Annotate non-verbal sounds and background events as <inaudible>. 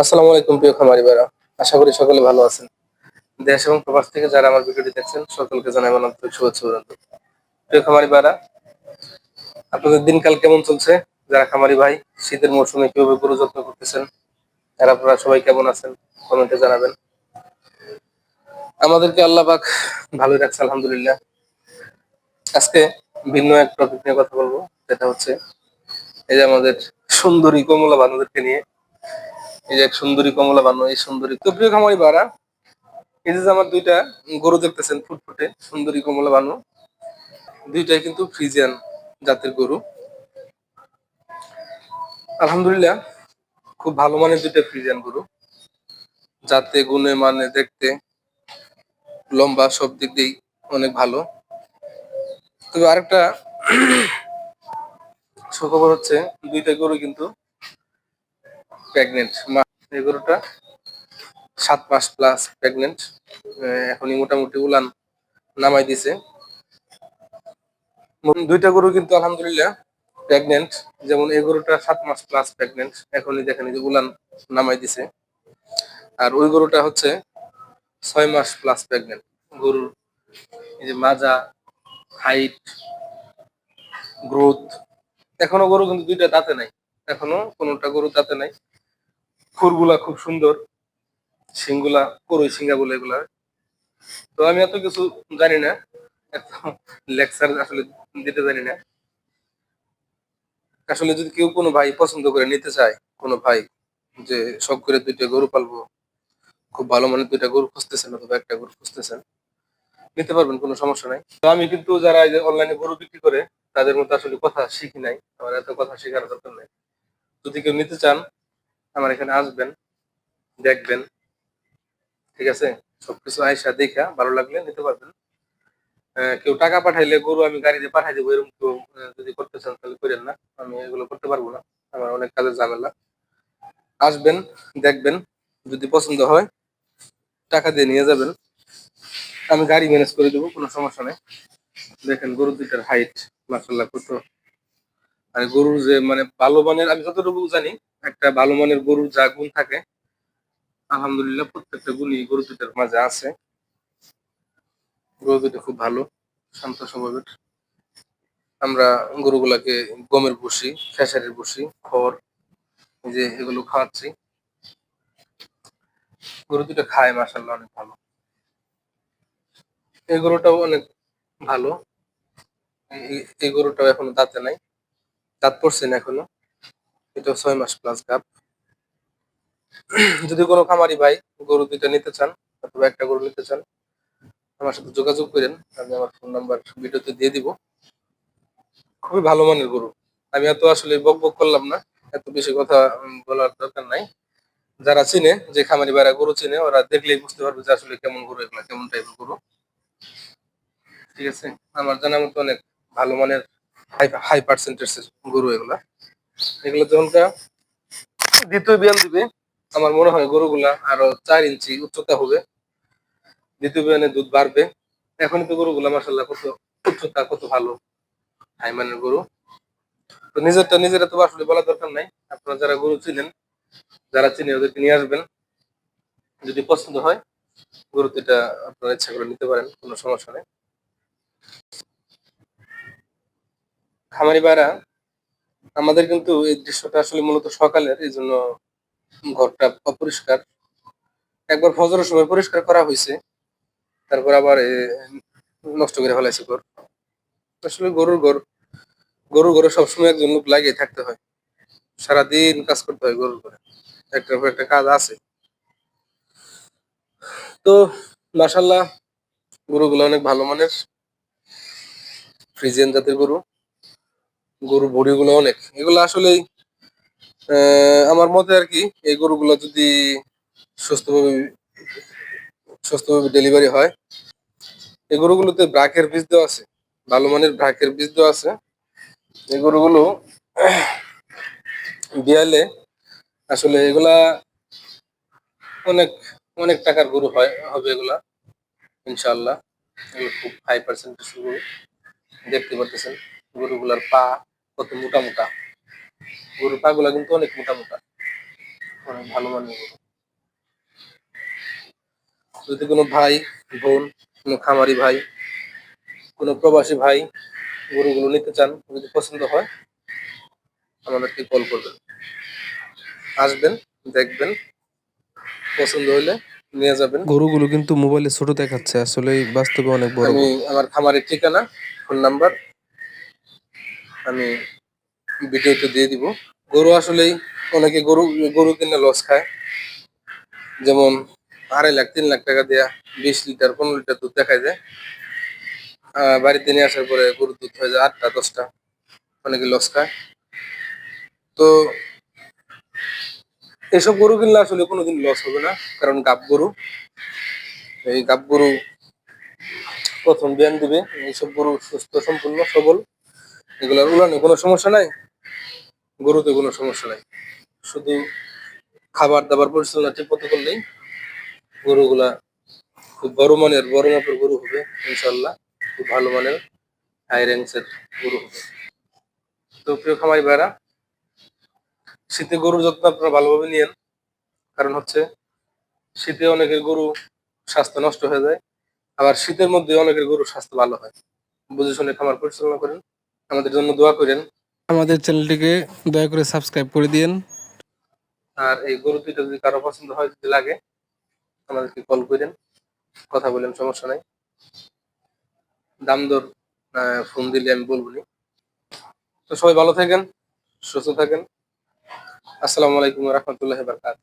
আসসালামু আলাইকুম প্রিয় খামারি ভাইরা। আশা করি সকলে ভালো আছেন। দেশ এবং প্রবাস থেকে যারা আমার ভিডিওটি দেখছেন, সকলকে জানাই আন্তরিক শুভেচ্ছা অভিনন্দন। প্রিয় খামারি ভাইরা, আপনাদের দিনকাল কেমন চলছে? যারা খামারি ভাই, শীতের মৌসুমে কীভাবে গরু যত্ন করতেছেন আর আপনারা সবাই কেমন আছেন, কমেন্টে জানাবেন। আমাদেরকে আল্লাহ পাক ভালোই রাখছে, আলহামদুলিল্লাহ। আজকে ভিন্ন এক টপিক নিয়ে কথা বলব, যেটা হচ্ছে এই যে আমাদের সুন্দরী কমলা বানুদেরকে নিয়ে। এই যে এক সুন্দরী কমলা বানু, এই সুন্দরী তো প্রিয় খামারি বাড়া এই যে আমার দুইটা গরু দেখতেছেন ফুটফুটে, সুন্দরী কমলা বানু, দুইটাই কিন্তু ফ্রিজিয়ান জাতের গরু। আলহামদুলিল্লাহ, খুব ভালো মানের দুইটা ফ্রিজিয়ান গরু। যাতে গুণে মানে দেখতে, লম্বা, সব দিক দিয়েই অনেক ভালো। তবে আরেকটা <clears throat> সুখবর হচ্ছে, দুইটা গরু কিন্তু প্রেগনেন্ট এই গরুটা সাত মাস প্লাস প্রেগনেন্ট এখনই মোটামুটি উলান নামাই দিছে। দুইটা গরু কিন্তু আলহামদুলিল্লাহ প্রেগনেন্ট যেমন এই গরুটা সাত মাস প্লাস প্রেগনেন্ট এখনই দেখেন যে উলান নামাই দিছে। আর ওই গরুটা হচ্ছে ছয় মাস প্লাস প্রেগনেন্ট গরুর এই যে মাজা হাইট গ্রোথ এখনও গরু কিন্তু দুইটা দাঁতে নাই, এখনও কোনোটা গরু দাঁতে নাই। খুরগুলা খুব সুন্দর সিংগুলা করই সিঙ্গা বলে এগুলা। তো আমি এত কিছু জানি না এত লেকচার আসলে দিতে জানি না। আসলে যদি কেউ কোনো ভাই পছন্দ করে নিতে চায়, কোনো ভাই যে শখ করে দুইটা গরু পালবো, খুব ভালো মানের দুইটা গরু খুঁজতেছেন অথবা একটা গরু খুঁজতেছেন, নিতে পারবেন, কোনো সমস্যা নাই। তো আমি কিন্তু যারা এই যে অনলাইনে গরু বিক্রি করে, তাদের মধ্যে আসলে কথা শিখি নাই, আমার এত কথা শেখার দরকার নাই। যদি কেউ নিতে চান আমার এখানে আসবেন, দেখবেন, ঠিক আছে? সবকিছু আয়সা দেখা, ভালো লাগলে নিতে পারবেন। কেউ টাকা পাঠাইলে গরু আমি গাড়িতে পাঠাই দেবো, এরকম কেউ যদি করতে চান তাহলে করেন না। আমি এগুলো করতে পারব না। আমার অনেক কাজের ঝামেলা। আসবেন, দেখবেন, যদি পছন্দ হয়, টাকা দিয়ে নিয়ে যাবেন। আমি গাড়ি ম্যানেজ করে দেবো, কোনো সমস্যা নেই। দেখেন গরু দুইটার হাইট মাসাল্লাহ কত আর গরুর যে মানে ভালো মানের, আমি যতটুকু জানি, একটা ভালো মানের গরুর যা গুণ থাকে, আলহামদুলিল্লাহ প্রত্যেকটা গুণই গরু দুটার মাঝে আছে। গরু দুটো খুব ভালো, শান্ত স্বভাবের। আমরা গরুগুলাকে গমের ভুসি, খেসারির ভুসি, খড় যে এগুলো খাওয়াচ্ছি। গরু দুটো খায় মাসাল্লাহ অনেক ভালো। এই গরুটাও অনেক ভালো। এই গরুটাও এখনও দাঁতে নাই। দাঁত পড়ছে না এখনও। এটা ছয় মাস প্লাস গাপ যদি কোনো খামারি ভাই গরু দুইটা নিতে চান, অথবা একটা গরু নিতে চান, আমার সাথে যোগাযোগ করেন, আমি আমার ফোন নাম্বার ভিডিওতে দিয়ে দিব। খুবই ভালো মানের গরু। আমি এত আসলে বক বক করলাম না, এত বেশি কথা বলার দরকার নাই। যারা চিনে, যে খামারি ভাইরা গরু চিনে, ওরা দেখলেই বুঝতে পারবে যে আসলে কেমন গরু এগুলা, কেমন টাইপের গরু। ঠিক আছে? আমার জানা মতো অনেক ভালো মানের হাই পার্সেন্টেজের গরু এগুলা। এগুলো যখন দ্বিতীয় বিয়ান দিবে, আমার মনে হয় গরুগুলা আরও চার ইঞ্চি উচ্চতা হবে। দ্বিতীয় বিয়ানে দুধ বাড়বে। এখনই তো গরুগুলা মাসাল্লাহ কত উচ্চতা, কত ভালো হাই মানের গরু। তো নিজেরটা, নিজেরা তো আসলে বলার দরকার নাই। আপনারা যারা গরু চিনেন, যারা চিনে ওদেরকে নিয়ে আসবেন। যদি পছন্দ হয় গরু তো এটা আপনারা ইচ্ছা করে নিতে পারেন, কোনো সমস্যা নেই। খামারি ভাইরা আমাদের কিন্তু এই দৃশ্যটা আসলে মূলত সকালের, এই জন্য ঘরটা অপরিষ্কার। একবার ফজরের সময় পরিষ্কার করা হয়েছে, তারপর আবার নষ্ট করে ফেলাইছে ঘর। আসলে গরুর ঘর, গরুর ঘরে সবসময় একজন লোক লাগিয়ে থাকতে হয়। সারাদিন কাজ করতে হয় গরুর ঘরে। একটার পর একটা কাজ আছে। তো মাসাল্লাহ গরুগুলো অনেক ভালো মানের। ফ্রিজিয়ান জাতের গরু। গরুর বডিগুলো অনেক। এগুলো আসলেই আমার মতে আর কি, এই গরুগুলো যদি সুস্থভাবে সুস্থভাবে ডেলিভারি হয়, এই গরুগুলোতে ব্রাকের বীজ দেওয়া আছে, ভালো মানের ব্রাকের বীজ দেওয়া আছে। এই গরুগুলো বিয়ালে আসলে এগুলা অনেক অনেক টাকার গরু হয়, হবে এগুলা ইনশাল্লাহ এগুলো খুব হাই পার্সেন্টেজ গরু। দেখতে পাচ্ছেন গরুগুলার পা। কত মোটা মোটা। গরুর পা গুলা কিন্তু অনেক মোটা মোটা। অনেক ভালো মানের গরু। যদি কোনো ভাই বোন কোনো খামারি ভাই কোনো প্রবাসী ভাই গরুগুলো নিতে চান যদি পছন্দ হয় আমাদেরকে কল করবেন। আসবেন দেখবেন পছন্দ হলে নিয়ে যাবেন। গরুগুলো কিন্তু মোবাইলে ছোট দেখাচ্ছে আসলে বাস্তবে অনেক বড়। আমি আমার খামারের ঠিকানা ফোন নাম্বার আমি ভিডিওতে দিয়ে দিব। গরু আসলেই অনেকে গরু গরু কিনে লস খায়। যেমন আড়াই লাখ, তিন লাখ টাকা দেয়া বিশ লিটার, পনেরো লিটার দুধ দেখা যায় বাড়িতে নিয়ে আসার পরে গরুর দুধ হয়ে যায় আটটা, দশটা। অনেকে লস খায়। তো এসব গরু কিনলে আসলে কোনোদিন লস হবে না, কারণ গাব গরু। এই গাব গরু প্রথম বিয়ান দিবে, এইসব গরু সুস্থ, সম্পূর্ণ, সবল। এগুলোর উলানে কোনো সমস্যা নাই? গরুতে কোনো সমস্যা নাই। শুধু খাবার দাবার পরিচালনা ঠিক মতো করলেই গরুগুলা খুব বড় মানের, বড় মাপের গরু হবে ইনশাল্লাহ খুব ভালো মানের হাই র্যাঙ্কসের গরু হবে। তো প্রিয় খামারি ভাইরা শীতে গরুর যত্ন আপনারা ভালোভাবে নিয়েন। কারণ হচ্ছে, শীতে অনেকের গরু স্বাস্থ্য নষ্ট হয়ে যায়, আবার শীতের মধ্যে অনেকের গরুর স্বাস্থ্য ভালো হয়। বুঝে শুনে খামার পরিচালনা করেন। আমাদের জন্য দোয়া করেন। আমাদের চ্যানেলটিকে দয়া করে সাবস্ক্রাইব করে দিন আর এই গরু দুইটা যদি কারও পছন্দ হয় যদি লাগে আমাদেরকে কল করেন। কথা বলেন সমস্যা নাই। দাম দর ফোন দিলে আমি বলব নি। তো সবাই ভালো থাকেন সুস্থ থাকেন। আসসালামু আলাইকুম রহমতুল্লাহ বারকাত